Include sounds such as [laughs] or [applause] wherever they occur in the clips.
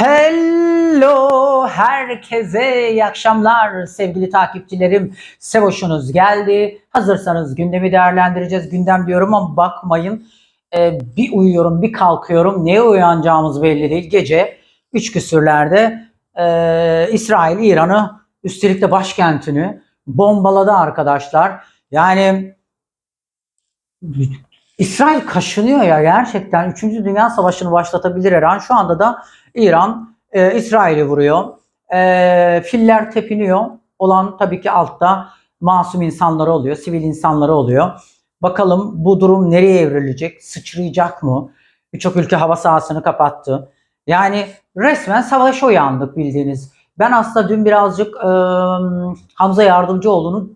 Hello herkese iyi akşamlar sevgili takipçilerim. Sevoş'unuz geldi. Hazırsanız gündemi değerlendireceğiz. Gündem diyorum ama bakmayın e, bir uyuyorum bir kalkıyorum. Neye uyanacağımız belli değil. Gece 3 küsürlerde e, İsrail İran'ı üstelik de başkentini bombaladı arkadaşlar. Yani İsrail kaşınıyor ya gerçekten 3. Dünya Savaşı'nı başlatabilir her. Şu anda da İran e, İsrail'i vuruyor. E, filler tepiniyor. Olan tabii ki altta masum insanları oluyor, sivil insanları oluyor. Bakalım bu durum nereye evrilecek? Sıçrayacak mı? Birçok ülke hava sahasını kapattı. Yani resmen savaşa uyandık bildiğiniz. Ben aslında dün birazcık e, Hamza Yardımcıoğlu'nu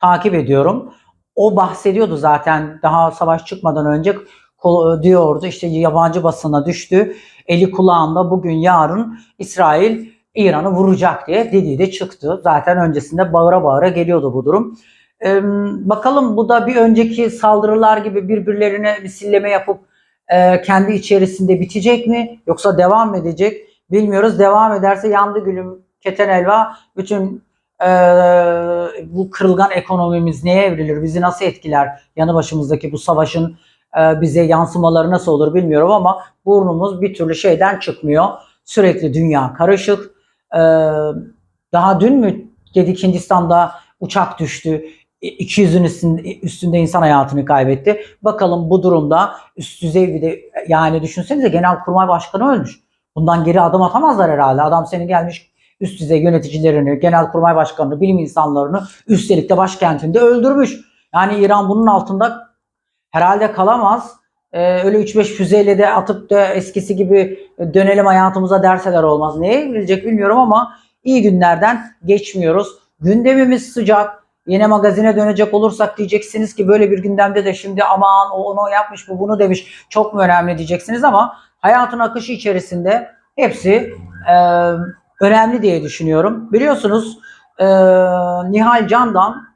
takip ediyorum. O bahsediyordu zaten daha savaş çıkmadan önce kol- diyordu işte yabancı basına düştü. Eli kulağında bugün yarın İsrail İran'ı vuracak diye dediği de çıktı. Zaten öncesinde bağıra bağıra geliyordu bu durum. Ee, bakalım bu da bir önceki saldırılar gibi birbirlerine misilleme yapıp e, kendi içerisinde bitecek mi yoksa devam edecek bilmiyoruz. Devam ederse yandı gülüm keten elva bütün e, bu kırılgan ekonomimiz neye evrilir, bizi nasıl etkiler, yanı başımızdaki bu savaşın e, bize yansımaları nasıl olur bilmiyorum ama burnumuz bir türlü şeyden çıkmıyor. Sürekli dünya karışık. E, daha dün mü dedik Hindistan'da uçak düştü. 200'ün üstünde, üstünde insan hayatını kaybetti. Bakalım bu durumda üst düzey bir de yani düşünsenize Genelkurmay Başkanı ölmüş. Bundan geri adım atamazlar herhalde. Adam seni gelmiş üst düzey yöneticilerini, genelkurmay başkanını, bilim insanlarını üstelik de başkentinde öldürmüş. Yani İran bunun altında herhalde kalamaz. Ee, öyle 3-5 füzeyle de atıp da eskisi gibi dönelim hayatımıza derseler olmaz. Neye evrilecek bilmiyorum ama iyi günlerden geçmiyoruz. Gündemimiz sıcak. Yine magazine dönecek olursak diyeceksiniz ki böyle bir gündemde de şimdi aman o onu yapmış bu bunu demiş çok mu önemli diyeceksiniz ama hayatın akışı içerisinde hepsi e, önemli diye düşünüyorum. Biliyorsunuz e, Nihal Candan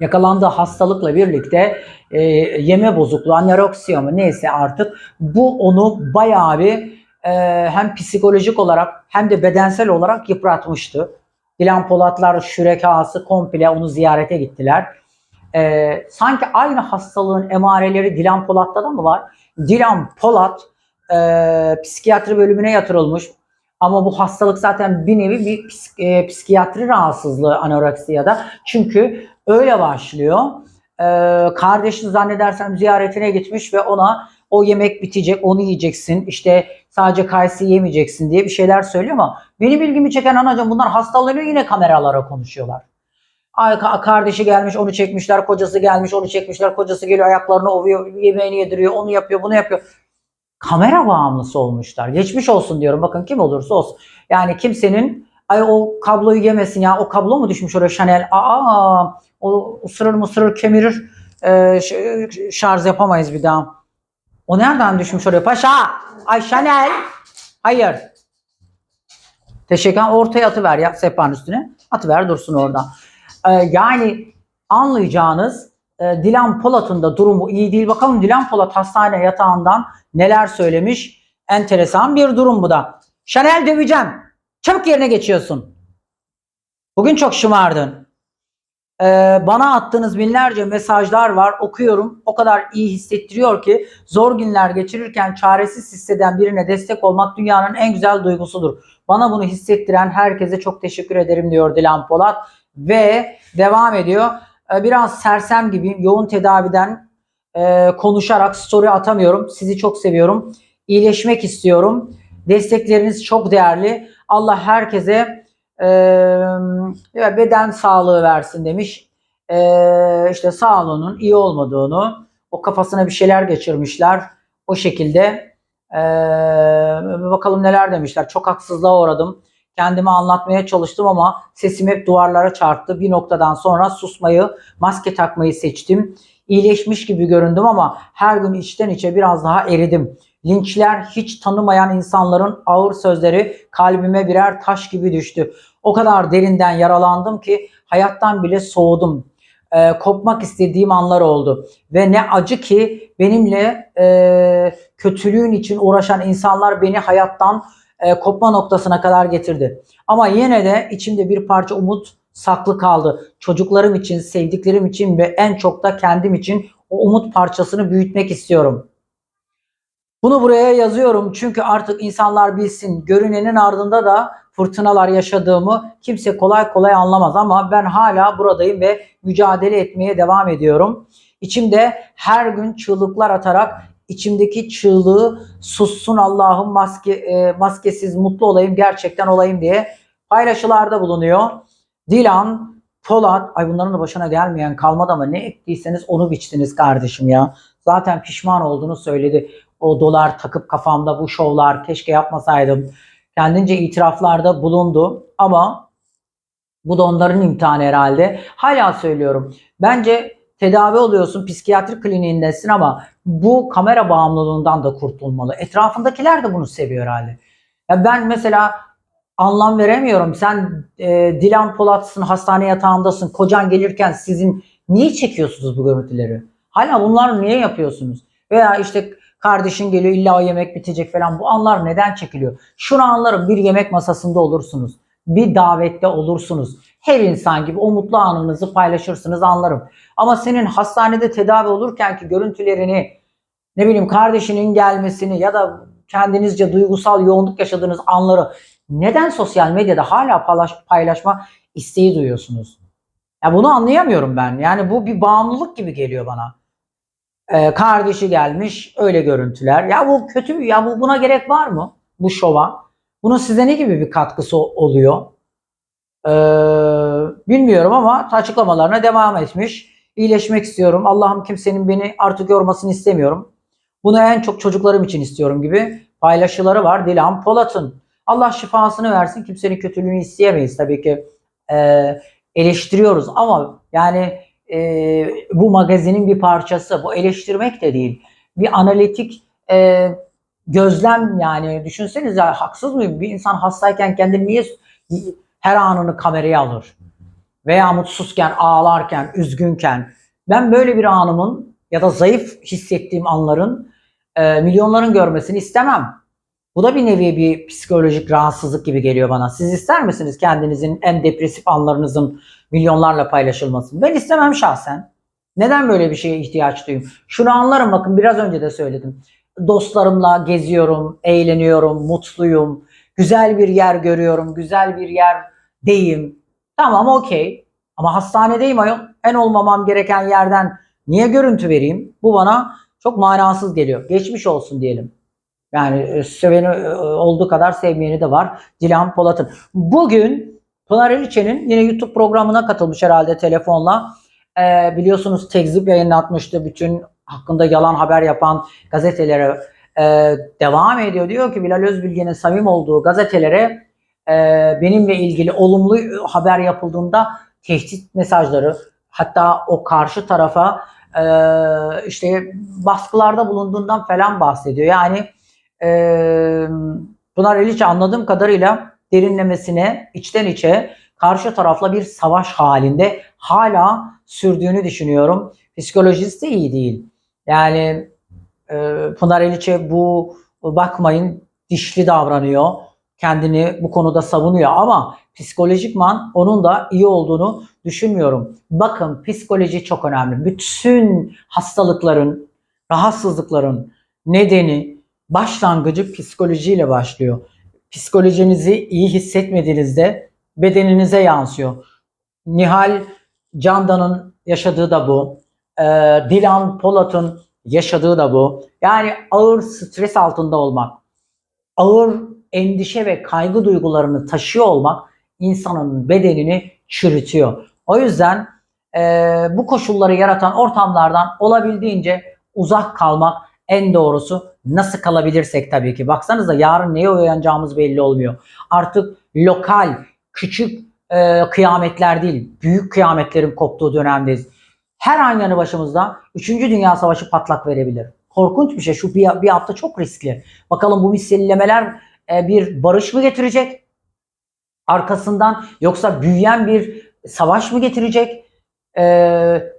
yakalandığı hastalıkla birlikte e, yeme bozukluğu, anoreksiya mı neyse artık bu onu bayağı bir e, hem psikolojik olarak hem de bedensel olarak yıpratmıştı. Dilan Polatlar şürekası komple onu ziyarete gittiler. E, sanki aynı hastalığın emareleri Dilan Polat'ta da mı var? Dilan Polat e, psikiyatri bölümüne yatırılmış. Ama bu hastalık zaten bir nevi bir psik- e, psikiyatri rahatsızlığı anoreksiyada. Çünkü öyle başlıyor. E, kardeşini zannedersem ziyaretine gitmiş ve ona o yemek bitecek, onu yiyeceksin. İşte sadece kayısı yemeyeceksin diye bir şeyler söylüyor ama benim ilgimi çeken anacığım bunlar hastalanıyor yine kameralara konuşuyorlar. Ay, ka- kardeşi gelmiş onu çekmişler, kocası gelmiş onu çekmişler, kocası geliyor ayaklarını ovuyor, yemeğini yediriyor, onu yapıyor, bunu yapıyor kamera bağımlısı olmuşlar. Geçmiş olsun diyorum. Bakın kim olursa olsun. Yani kimsenin ay o kabloyu yemesin ya o kablo mu düşmüş oraya Chanel? Aa o ısırır mı ısırır kemirir. Ee, şarj yapamayız bir daha. O nereden düşmüş oraya? Paşa! Ay Chanel! Hayır. Teşekkür. Ortaya atıver ya sehpanın üstüne. Atıver dursun orada. Ee, yani anlayacağınız e, Dilan Polat'ın da durumu iyi değil. Bakalım Dilan Polat hastane yatağından neler söylemiş. Enteresan bir durum bu da. Chanel döveceğim. Çabuk yerine geçiyorsun. Bugün çok şımardın. Ee, bana attığınız binlerce mesajlar var. Okuyorum. O kadar iyi hissettiriyor ki zor günler geçirirken çaresiz hisseden birine destek olmak dünyanın en güzel duygusudur. Bana bunu hissettiren herkese çok teşekkür ederim diyor Dilan Polat. Ve devam ediyor. Ee, biraz sersem gibiyim. Yoğun tedaviden e, konuşarak story atamıyorum. Sizi çok seviyorum. İyileşmek istiyorum. Destekleriniz çok değerli. Allah herkese e, beden sağlığı versin demiş. E, işte sağlığının iyi olmadığını, o kafasına bir şeyler geçirmişler. O şekilde e, bakalım neler demişler. Çok haksızlığa uğradım. Kendimi anlatmaya çalıştım ama sesim hep duvarlara çarptı. Bir noktadan sonra susmayı, maske takmayı seçtim. İyileşmiş gibi göründüm ama her gün içten içe biraz daha eridim. Linçler hiç tanımayan insanların ağır sözleri kalbime birer taş gibi düştü. O kadar derinden yaralandım ki hayattan bile soğudum. Ee, kopmak istediğim anlar oldu. Ve ne acı ki benimle e, kötülüğün için uğraşan insanlar beni hayattan e, kopma noktasına kadar getirdi. Ama yine de içimde bir parça umut saklı kaldı. Çocuklarım için, sevdiklerim için ve en çok da kendim için o umut parçasını büyütmek istiyorum. Bunu buraya yazıyorum çünkü artık insanlar bilsin görünenin ardında da fırtınalar yaşadığımı kimse kolay kolay anlamaz ama ben hala buradayım ve mücadele etmeye devam ediyorum. İçimde her gün çığlıklar atarak içimdeki çığlığı sussun Allah'ım maske, e, maskesiz mutlu olayım gerçekten olayım diye paylaşılarda bulunuyor. Dilan, Polat, ay bunların da başına gelmeyen kalmadı ama ne ektiyseniz onu biçtiniz kardeşim ya. Zaten pişman olduğunu söyledi. O dolar takıp kafamda bu şovlar keşke yapmasaydım. Kendince itiraflarda bulundu ama bu da onların imtihanı herhalde. Hala söylüyorum. Bence tedavi oluyorsun, psikiyatri kliniğindesin ama bu kamera bağımlılığından da kurtulmalı. Etrafındakiler de bunu seviyor herhalde. Ya ben mesela anlam veremiyorum. Sen e, Dilan Polat'sın, hastane yatağındasın. Kocan gelirken sizin niye çekiyorsunuz bu görüntüleri? Hala bunlar niye yapıyorsunuz? Veya işte kardeşin geliyor illa o yemek bitecek falan. Bu anlar neden çekiliyor? Şunu anlarım bir yemek masasında olursunuz. Bir davette olursunuz. Her insan gibi o mutlu anınızı paylaşırsınız anlarım. Ama senin hastanede tedavi olurken ki görüntülerini ne bileyim kardeşinin gelmesini ya da kendinizce duygusal yoğunluk yaşadığınız anları neden sosyal medyada hala paylaş, paylaşma isteği duyuyorsunuz? Ya bunu anlayamıyorum ben. Yani bu bir bağımlılık gibi geliyor bana. Ee, kardeşi gelmiş öyle görüntüler. Ya bu kötü mü? Ya bu buna gerek var mı? Bu şova. Bunun size ne gibi bir katkısı oluyor? Ee, bilmiyorum ama açıklamalarına devam etmiş. İyileşmek istiyorum. Allah'ım kimsenin beni artık yormasını istemiyorum. Bunu en çok çocuklarım için istiyorum gibi paylaşıları var Dilan Polat'ın. Allah şifasını versin. Kimsenin kötülüğünü isteyemeyiz tabii ki. Ee, eleştiriyoruz ama yani e, bu magazinin bir parçası. Bu eleştirmek de değil. Bir analitik e, gözlem yani düşünsenize haksız mıyım? Bir insan hastayken kendini niye her anını kameraya alır? Veya mutsuzken, ağlarken, üzgünken. Ben böyle bir anımın ya da zayıf hissettiğim anların e, milyonların görmesini istemem. Bu da bir nevi bir psikolojik rahatsızlık gibi geliyor bana. Siz ister misiniz kendinizin en depresif anlarınızın milyonlarla paylaşılmasını? Ben istemem şahsen. Neden böyle bir şeye ihtiyaç duyayım? Şunu anlarım bakın biraz önce de söyledim. Dostlarımla geziyorum, eğleniyorum, mutluyum. Güzel bir yer görüyorum, güzel bir yerdeyim. Tamam okey. Ama hastanedeyim ayol. En olmamam gereken yerden niye görüntü vereyim? Bu bana çok manasız geliyor. Geçmiş olsun diyelim. Yani e, seveni e, olduğu kadar sevmeyeni de var. Dilan Polat'ın. Bugün Pınar Eliçe'nin yine YouTube programına katılmış herhalde telefonla. Ee, biliyorsunuz tekzip yayınlatmıştı. Bütün hakkında yalan haber yapan gazetelere e, devam ediyor. Diyor ki Bilal Özbilge'nin samim olduğu gazetelere e, benimle ilgili olumlu haber yapıldığında tehdit mesajları hatta o karşı tarafa e, işte baskılarda bulunduğundan falan bahsediyor. Yani e, Pınar Eliçe anladığım kadarıyla derinlemesine içten içe karşı tarafla bir savaş halinde hala sürdüğünü düşünüyorum. Psikolojisi de iyi değil. Yani e, Pınar Eliçe bu bakmayın dişli davranıyor. Kendini bu konuda savunuyor ama psikolojikman onun da iyi olduğunu düşünmüyorum. Bakın psikoloji çok önemli. Bütün hastalıkların, rahatsızlıkların nedeni başlangıcı psikolojiyle başlıyor. Psikolojinizi iyi hissetmediğinizde bedeninize yansıyor. Nihal Candan'ın yaşadığı da bu. Ee, Dilan Polat'ın yaşadığı da bu. Yani ağır stres altında olmak, ağır endişe ve kaygı duygularını taşıyor olmak insanın bedenini çürütüyor. O yüzden e, bu koşulları yaratan ortamlardan olabildiğince uzak kalmak en doğrusu. Nasıl kalabilirsek tabii ki. Baksanıza yarın neye uyanacağımız belli olmuyor. Artık lokal, küçük e, kıyametler değil, büyük kıyametlerin koptuğu dönemdeyiz. Her an yanı başımızda 3. Dünya Savaşı patlak verebilir. Korkunç bir şey. Şu bir, bir hafta çok riskli. Bakalım bu misillemeler e, bir barış mı getirecek? Arkasından yoksa büyüyen bir savaş mı getirecek? E,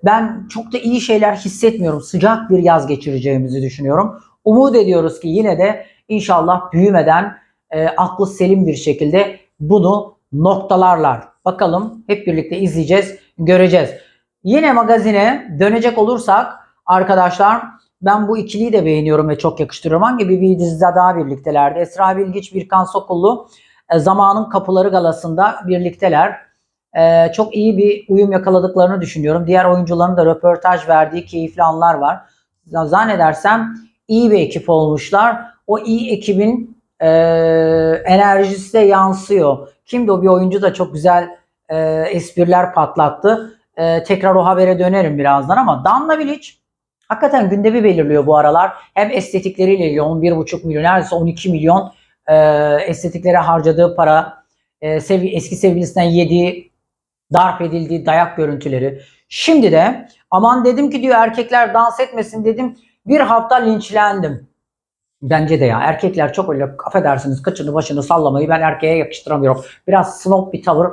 ben çok da iyi şeyler hissetmiyorum. Sıcak bir yaz geçireceğimizi düşünüyorum. Umut ediyoruz ki yine de inşallah büyümeden e, aklı selim bir şekilde bunu noktalarlar. Bakalım hep birlikte izleyeceğiz, göreceğiz. Yine magazine dönecek olursak arkadaşlar ben bu ikiliyi de beğeniyorum ve çok yakıştırıyorum. Hangi bir, dizide daha birliktelerdi. Esra Bilgiç, Birkan Sokullu e, Zamanın Kapıları galasında birlikteler. E, çok iyi bir uyum yakaladıklarını düşünüyorum. Diğer oyuncuların da röportaj verdiği keyifli anlar var. Zannedersem iyi bir ekip olmuşlar. O iyi ekibin e, enerjisi de yansıyor. Kimdi o bir oyuncu da çok güzel e, espriler patlattı. E, tekrar o habere dönerim birazdan ama Danla Bilic hakikaten gündemi belirliyor bu aralar. Hem estetikleriyle ilgili 11,5 milyon neredeyse 12 milyon e, estetiklere harcadığı para, e, sev- eski sevgilisinden yediği, darp edildiği dayak görüntüleri. Şimdi de aman dedim ki diyor erkekler dans etmesin dedim bir hafta linçlendim. Bence de ya erkekler çok öyle affedersiniz kıçını başını sallamayı ben erkeğe yakıştıramıyorum. Biraz snob bir tavır.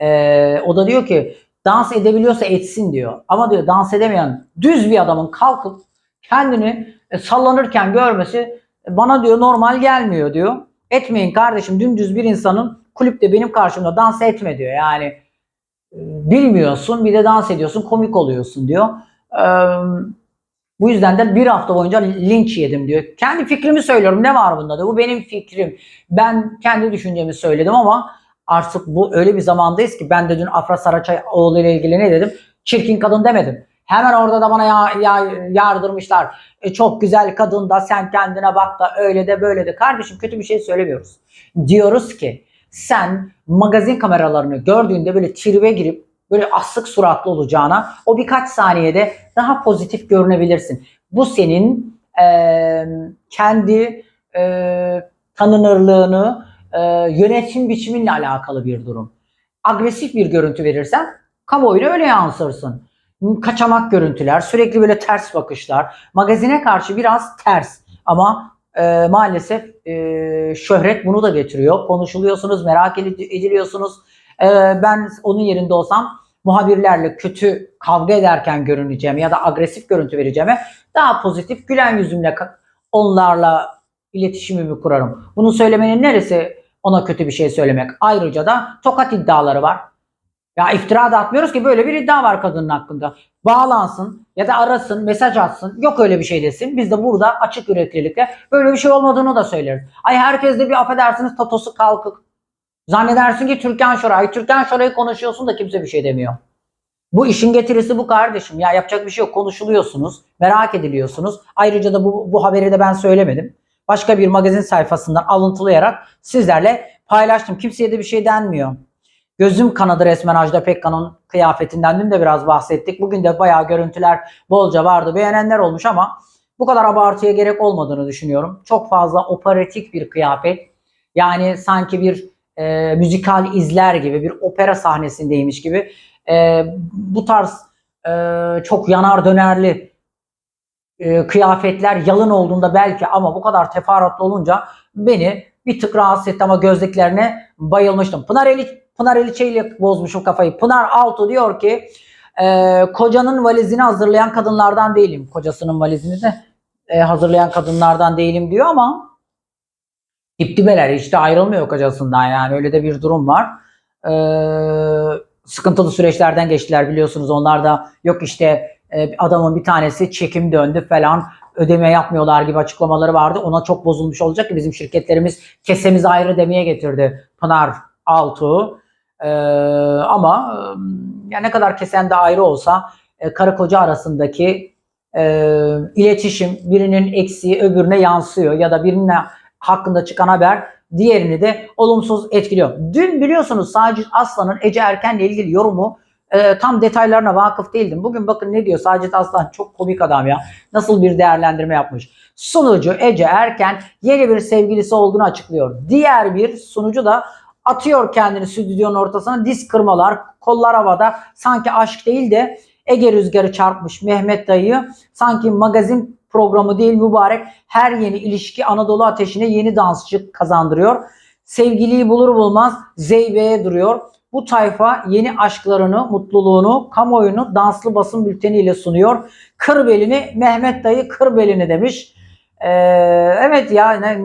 Ee, o da diyor ki dans edebiliyorsa etsin diyor. Ama diyor dans edemeyen düz bir adamın kalkıp kendini e, sallanırken görmesi bana diyor normal gelmiyor diyor. Etmeyin kardeşim dümdüz bir insanın kulüpte benim karşımda dans etme diyor. Yani e, bilmiyorsun bir de dans ediyorsun komik oluyorsun diyor. Ee, bu yüzden de bir hafta boyunca linç yedim diyor. Kendi fikrimi söylüyorum. Ne var bunda diyor. Bu benim fikrim. Ben kendi düşüncemi söyledim ama artık bu öyle bir zamandayız ki ben de dün Afra Saraçoğlu ile ilgili ne dedim? Çirkin kadın demedim. Hemen orada da bana ya, ya, yardırmışlar. E, çok güzel kadın da sen kendine bak da öyle de böyle de. Kardeşim kötü bir şey söylemiyoruz. Diyoruz ki sen magazin kameralarını gördüğünde böyle tribe girip böyle asık suratlı olacağına o birkaç saniyede daha pozitif görünebilirsin. Bu senin eee, kendi eee, tanınırlığını eee, yönetim biçiminle alakalı bir durum. Agresif bir görüntü verirsen kamuoyuna öyle yansırsın. Kaçamak görüntüler, sürekli böyle ters bakışlar, magazine karşı biraz ters ama eee, maalesef eee, şöhret bunu da getiriyor. Konuşuluyorsunuz, merak edil- ediliyorsunuz. Eee, ben onun yerinde olsam muhabirlerle kötü kavga ederken görüneceğim ya da agresif görüntü vereceğime daha pozitif gülen yüzümle onlarla iletişimimi kurarım. Bunu söylemenin neresi ona kötü bir şey söylemek. Ayrıca da tokat iddiaları var. Ya iftira da atmıyoruz ki böyle bir iddia var kadının hakkında. Bağlansın ya da arasın, mesaj atsın. Yok öyle bir şey desin. Biz de burada açık yüreklilikle böyle bir şey olmadığını da söyleriz. Ay herkes de bir affedersiniz totosu kalkık. Zannedersin ki Türkan Şoray. Türkan Şoray'ı konuşuyorsun da kimse bir şey demiyor. Bu işin getirisi bu kardeşim. Ya yapacak bir şey yok. Konuşuluyorsunuz. Merak ediliyorsunuz. Ayrıca da bu, bu haberi de ben söylemedim. Başka bir magazin sayfasından alıntılayarak sizlerle paylaştım. Kimseye de bir şey denmiyor. Gözüm kanadı resmen Ajda Pekkan'ın kıyafetinden. Dün de biraz bahsettik. Bugün de bayağı görüntüler bolca vardı. Beğenenler olmuş ama bu kadar abartıya gerek olmadığını düşünüyorum. Çok fazla operatik bir kıyafet. Yani sanki bir e, müzikal izler gibi, bir opera sahnesindeymiş gibi e, bu tarz e, çok yanar dönerli e, kıyafetler yalın olduğunda belki ama bu kadar teferruatlı olunca beni bir tık rahatsız etti ama gözlüklerine bayılmıştım. Pınar Eli Pınar Eliçe ile bozmuşum kafayı. Pınar Altu diyor ki e, kocanın valizini hazırlayan kadınlardan değilim. Kocasının valizini de e, hazırlayan kadınlardan değilim diyor ama dip dibeler de ayrılmıyor kocasından yani öyle de bir durum var. Ee, sıkıntılı süreçlerden geçtiler biliyorsunuz onlar da yok işte e, adamın bir tanesi çekim döndü falan ödeme yapmıyorlar gibi açıklamaları vardı. Ona çok bozulmuş olacak ki bizim şirketlerimiz kesemiz ayrı demeye getirdi Pınar Altuğ. Ee, ama e, ya ne kadar kesen de ayrı olsa e, karı koca arasındaki e, iletişim birinin eksiği öbürüne yansıyor ya da birinin hakkında çıkan haber diğerini de olumsuz etkiliyor. Dün biliyorsunuz Sacit Aslan'ın Ece Erken'le ilgili yorumu e, tam detaylarına vakıf değildim. Bugün bakın ne diyor Sacit Aslan çok komik adam ya. Nasıl bir değerlendirme yapmış. Sunucu Ece Erken yeni bir sevgilisi olduğunu açıklıyor. Diğer bir sunucu da atıyor kendini stüdyonun ortasına diz kırmalar, kollar havada sanki aşk değil de Ege rüzgarı çarpmış Mehmet dayıyı sanki magazin programı değil mübarek her yeni ilişki Anadolu ateşine yeni dansçı kazandırıyor. Sevgiliyi bulur bulmaz zeybeğe duruyor. Bu tayfa yeni aşklarını, mutluluğunu, kamuoyunu danslı basın bülteniyle sunuyor. Kır belini, Mehmet dayı kır belini demiş. Ee, evet ya ne,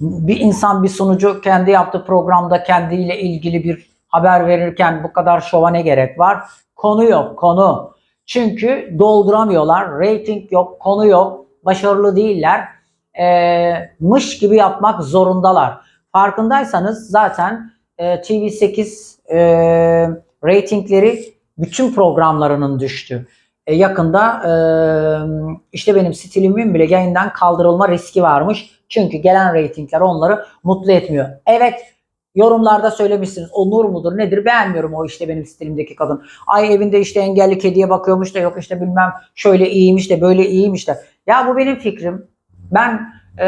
bir insan bir sunucu kendi yaptığı programda kendiyle ilgili bir haber verirken bu kadar şova ne gerek var? Konu yok, konu. Çünkü dolduramıyorlar, rating yok, konu yok, başarılı değiller. Ee, mış gibi yapmak zorundalar. Farkındaysanız zaten TV8 e, ratingleri bütün programlarının düştü. E, yakında e, işte benim stilimin bile yayından kaldırılma riski varmış. Çünkü gelen reytingler onları mutlu etmiyor. Evet yorumlarda söylemişsiniz o nur mudur nedir beğenmiyorum o işte benim stilimdeki kadın. Ay evinde işte engelli kediye bakıyormuş da yok işte bilmem şöyle iyiymiş de böyle iyiymiş de. Ya bu benim fikrim. Ben e,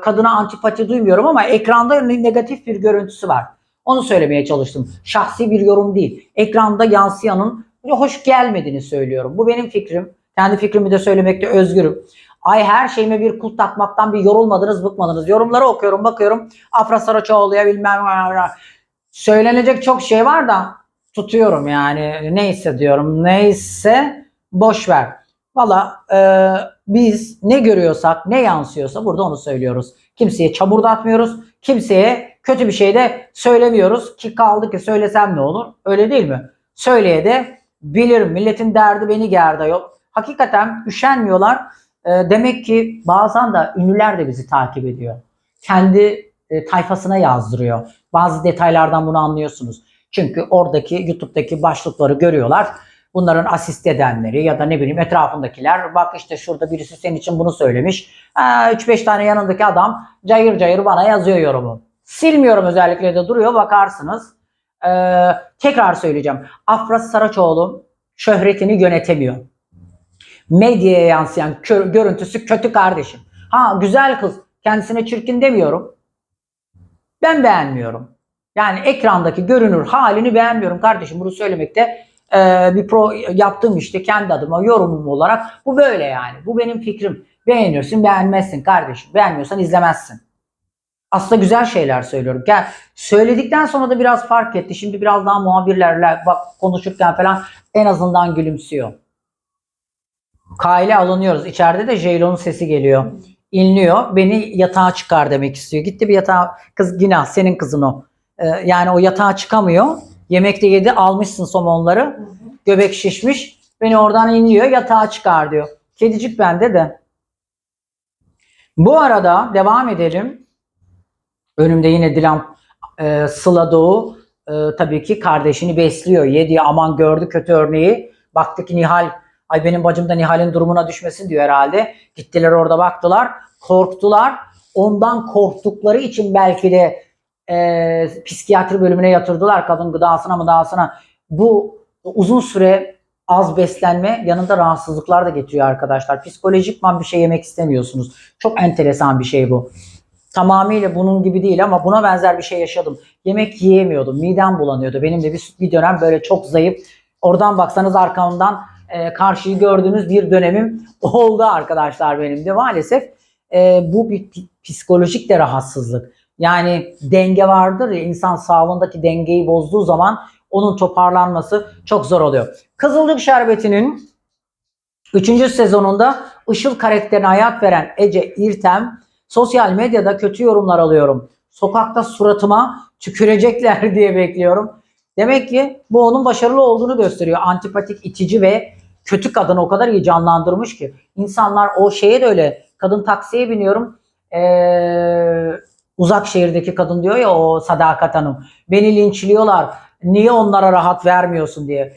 kadına antipati duymuyorum ama ekranda negatif bir görüntüsü var. Onu söylemeye çalıştım. Şahsi bir yorum değil. Ekranda yansıyanın hoş gelmediğini söylüyorum. Bu benim fikrim. Kendi fikrimi de söylemekte özgürüm. Ay her şeyime bir kulp takmaktan bir yorulmadınız, bıkmadınız. Yorumları okuyorum, bakıyorum. Afra Saraçoğlu'ya bilmem ne. Söylenecek çok şey var da tutuyorum yani. Neyse diyorum. Neyse boş ver. Valla e, biz ne görüyorsak, ne yansıyorsa burada onu söylüyoruz. Kimseye çamur da atmıyoruz. Kimseye kötü bir şey de söylemiyoruz. Ki kaldı ki söylesem ne olur? Öyle değil mi? Söyleye de bilirim. Milletin derdi beni gerdi yok. Hakikaten üşenmiyorlar. E, demek ki bazen de ünlüler de bizi takip ediyor. Kendi e, tayfasına yazdırıyor. Bazı detaylardan bunu anlıyorsunuz. Çünkü oradaki YouTube'daki başlıkları görüyorlar. Bunların asist edenleri ya da ne bileyim etrafındakiler bak işte şurada birisi senin için bunu söylemiş. 3-5 tane yanındaki adam cayır cayır bana yazıyor yorumu. Silmiyorum özellikle de duruyor bakarsınız. Ee, tekrar söyleyeceğim. Afra Saraçoğlu şöhretini yönetemiyor. Medyaya yansıyan görüntüsü kötü kardeşim. Ha güzel kız kendisine çirkin demiyorum. Ben beğenmiyorum. Yani ekrandaki görünür halini beğenmiyorum kardeşim. Bunu söylemekte e, bir pro yaptığım işte kendi adıma yorumum olarak bu böyle yani. Bu benim fikrim. Beğenirsin beğenmezsin kardeşim. Beğenmiyorsan izlemezsin. Aslında güzel şeyler söylüyorum. Gel söyledikten sonra da biraz fark etti. Şimdi biraz daha muhabirlerle bak konuşurken falan en azından gülümsüyor. Kaile alınıyoruz. İçeride de Jaylon'un sesi geliyor. İnliyor. Beni yatağa çıkar demek istiyor. Gitti bir yatağa. Kız günah senin kızın o. Ee, yani o yatağa çıkamıyor. Yemekte yedi almışsın somonları. Göbek şişmiş. Beni oradan inliyor yatağa çıkar diyor. Kedicik bende de. Bu arada devam edelim. Önümde yine Dilan e, Sıla Doğu e, tabii ki kardeşini besliyor. Yediği aman gördü kötü örneği. Baktı ki Nihal ay benim bacım da Nihal'in durumuna düşmesin diyor herhalde. Gittiler orada baktılar. Korktular. Ondan korktukları için belki de e, psikiyatri bölümüne yatırdılar kadın gıdasına mı dağısına. Bu uzun süre az beslenme yanında rahatsızlıklar da getiriyor arkadaşlar. Psikolojikman bir şey yemek istemiyorsunuz. Çok enteresan bir şey bu. Tamamıyla bunun gibi değil ama buna benzer bir şey yaşadım. Yemek yiyemiyordum. Midem bulanıyordu. Benim de bir, bir dönem böyle çok zayıf. Oradan baksanız arkamdan e, karşıyı gördüğünüz bir dönemim [laughs] oldu arkadaşlar benim de. Maalesef e, bu bir psikolojik de rahatsızlık. Yani denge vardır ya insan sağlığındaki dengeyi bozduğu zaman onun toparlanması çok zor oluyor. Kızılcık Şerbeti'nin 3. sezonunda Işıl karakterine hayat veren Ece İrtem sosyal medyada kötü yorumlar alıyorum. Sokakta suratıma tükürecekler [laughs] diye bekliyorum. Demek ki bu onun başarılı olduğunu gösteriyor. Antipatik, itici ve kötü kadını o kadar iyi canlandırmış ki. İnsanlar o şeye de öyle. Kadın taksiye biniyorum. Ee, uzak şehirdeki kadın diyor ya o Sadakat Hanım. Beni linçliyorlar. Niye onlara rahat vermiyorsun diye.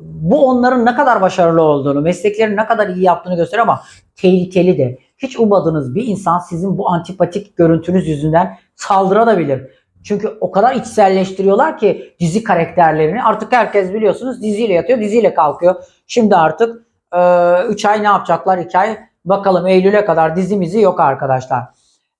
Bu onların ne kadar başarılı olduğunu, mesleklerini ne kadar iyi yaptığını gösteriyor ama tehlikeli de. Hiç ummadığınız bir insan sizin bu antipatik görüntünüz yüzünden saldırabilir. Çünkü o kadar içselleştiriyorlar ki dizi karakterlerini. Artık herkes biliyorsunuz diziyle yatıyor, diziyle kalkıyor. Şimdi artık 3 ay ne yapacaklar? 2 ay bakalım Eylül'e kadar dizimizi yok arkadaşlar.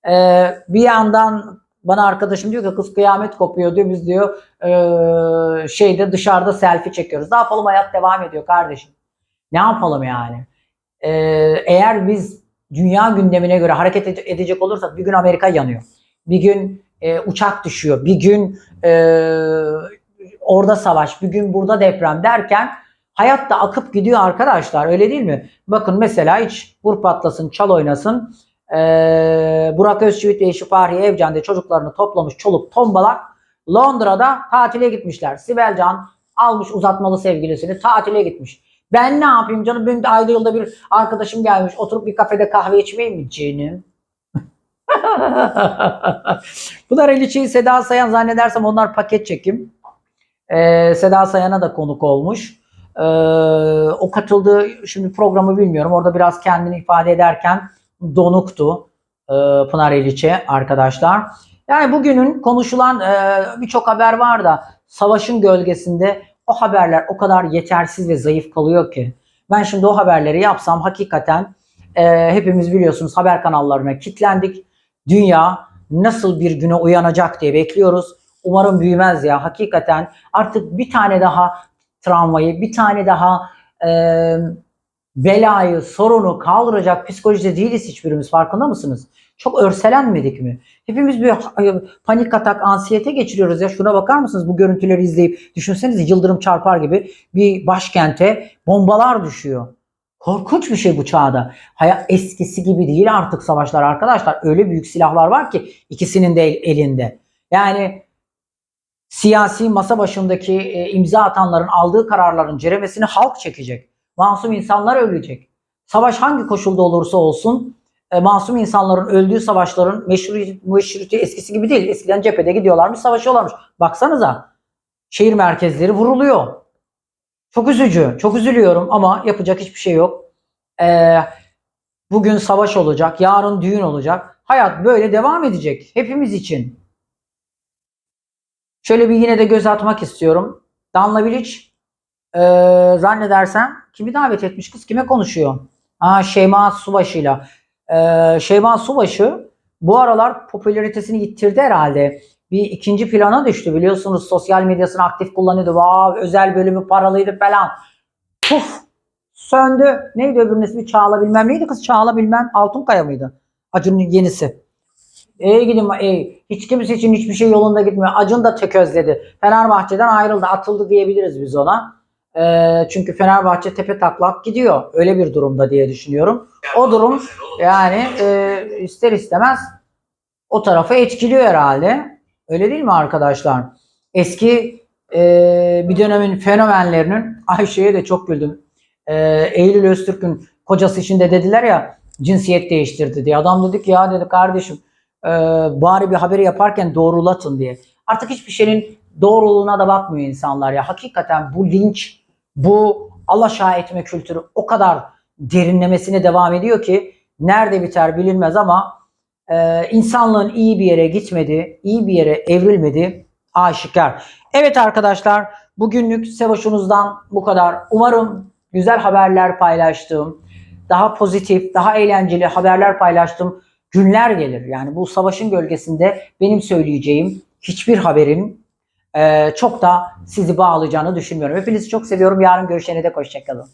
E, bir yandan bana arkadaşım diyor ki kız kıyamet kopuyor diyor. Biz diyor e, şeyde dışarıda selfie çekiyoruz. Ne yapalım hayat devam ediyor kardeşim. Ne yapalım yani? E, eğer biz dünya gündemine göre hareket edecek olursak bir gün Amerika yanıyor. Bir gün e, uçak düşüyor. Bir gün e, orada savaş, bir gün burada deprem derken hayat da akıp gidiyor arkadaşlar. Öyle değil mi? Bakın mesela hiç vur patlasın, çal oynasın. Ee, Burak Özçivit ve eşi Fahriye Evcen de çocuklarını toplamış çoluk tombalak Londra'da tatile gitmişler. Sibel Can almış uzatmalı sevgilisini tatile gitmiş. Ben ne yapayım canım benim de ayda yılda bir arkadaşım gelmiş oturup bir kafede kahve içmeyeyim mi canım? [laughs] Bunlar Eliçi'yi Seda Sayan zannedersem onlar paket çekim. Ee, Seda Sayan'a da konuk olmuş. Ee, o katıldığı şimdi programı bilmiyorum. Orada biraz kendini ifade ederken donuktu ee, Pınar Eliçi arkadaşlar. Yani bugünün konuşulan e, birçok haber var da savaşın gölgesinde o haberler o kadar yetersiz ve zayıf kalıyor ki. Ben şimdi o haberleri yapsam hakikaten e, hepimiz biliyorsunuz haber kanallarına kilitlendik. Dünya nasıl bir güne uyanacak diye bekliyoruz. Umarım büyümez ya. Hakikaten artık bir tane daha travmayı, bir tane daha e, belayı, sorunu kaldıracak psikolojide değiliz hiçbirimiz. Farkında mısınız? Çok örselenmedik mi? Hepimiz bir panik atak, ansiyete geçiriyoruz ya. Şuna bakar mısınız bu görüntüleri izleyip? Düşünsenize yıldırım çarpar gibi bir başkente bombalar düşüyor. Korkunç bir şey bu çağda. Hayat eskisi gibi değil artık savaşlar arkadaşlar. Öyle büyük silahlar var ki ikisinin de el- elinde. Yani siyasi masa başındaki e, imza atanların aldığı kararların ceremesini halk çekecek. Masum insanlar ölecek. Savaş hangi koşulda olursa olsun e, masum insanların öldüğü savaşların meşruiyeti, meşruiyeti eskisi gibi değil. Eskiden cephede gidiyorlarmış, savaşıyorlarmış. Baksanıza şehir merkezleri vuruluyor. Çok üzücü, çok üzülüyorum ama yapacak hiçbir şey yok. Ee, bugün savaş olacak, yarın düğün olacak. Hayat böyle devam edecek hepimiz için. Şöyle bir yine de göz atmak istiyorum. Danla Bilic ee, zannedersem kimi davet etmiş kız kime konuşuyor? Ha Şeyma Subaşı'yla. Ee, Şeyma Subaşı bu aralar popülaritesini yitirdi herhalde. Bir ikinci plana düştü biliyorsunuz sosyal medyasını aktif kullanıyordu. Vav özel bölümü paralıydı falan. Puf söndü. Neydi öbürünün ismi Çağla bilmem neydi kız Çağla bilmem Altunkaya mıydı? Acun'un yenisi. Ey gidin ey. Hiç kimse için hiçbir şey yolunda gitmiyor. Acun da tökezledi. Fenerbahçe'den ayrıldı. Atıldı diyebiliriz biz ona. Ee, çünkü Fenerbahçe tepe taklak gidiyor. Öyle bir durumda diye düşünüyorum. O durum yani e, ister istemez o tarafı etkiliyor herhalde. Öyle değil mi arkadaşlar? Eski e, bir dönemin fenomenlerinin [laughs] Ayşe'ye de çok güldüm. E, Eylül Öztürk'ün kocası için de dediler ya cinsiyet değiştirdi diye. Adam dedi ki ya dedi kardeşim e, bari bir haberi yaparken doğrulatın diye. Artık hiçbir şeyin doğruluğuna da bakmıyor insanlar ya. Hakikaten bu linç, bu alaşağı etme kültürü o kadar derinlemesine devam ediyor ki nerede biter bilinmez ama e, insanlığın iyi bir yere gitmedi, iyi bir yere evrilmedi aşikar. Evet arkadaşlar bugünlük Sevaş'unuzdan bu kadar. Umarım güzel haberler paylaştığım, daha pozitif, daha eğlenceli haberler paylaştığım günler gelir. Yani bu savaşın gölgesinde benim söyleyeceğim hiçbir haberin e, çok da sizi bağlayacağını düşünmüyorum. Hepinizi çok seviyorum. Yarın görüşene dek hoşçakalın.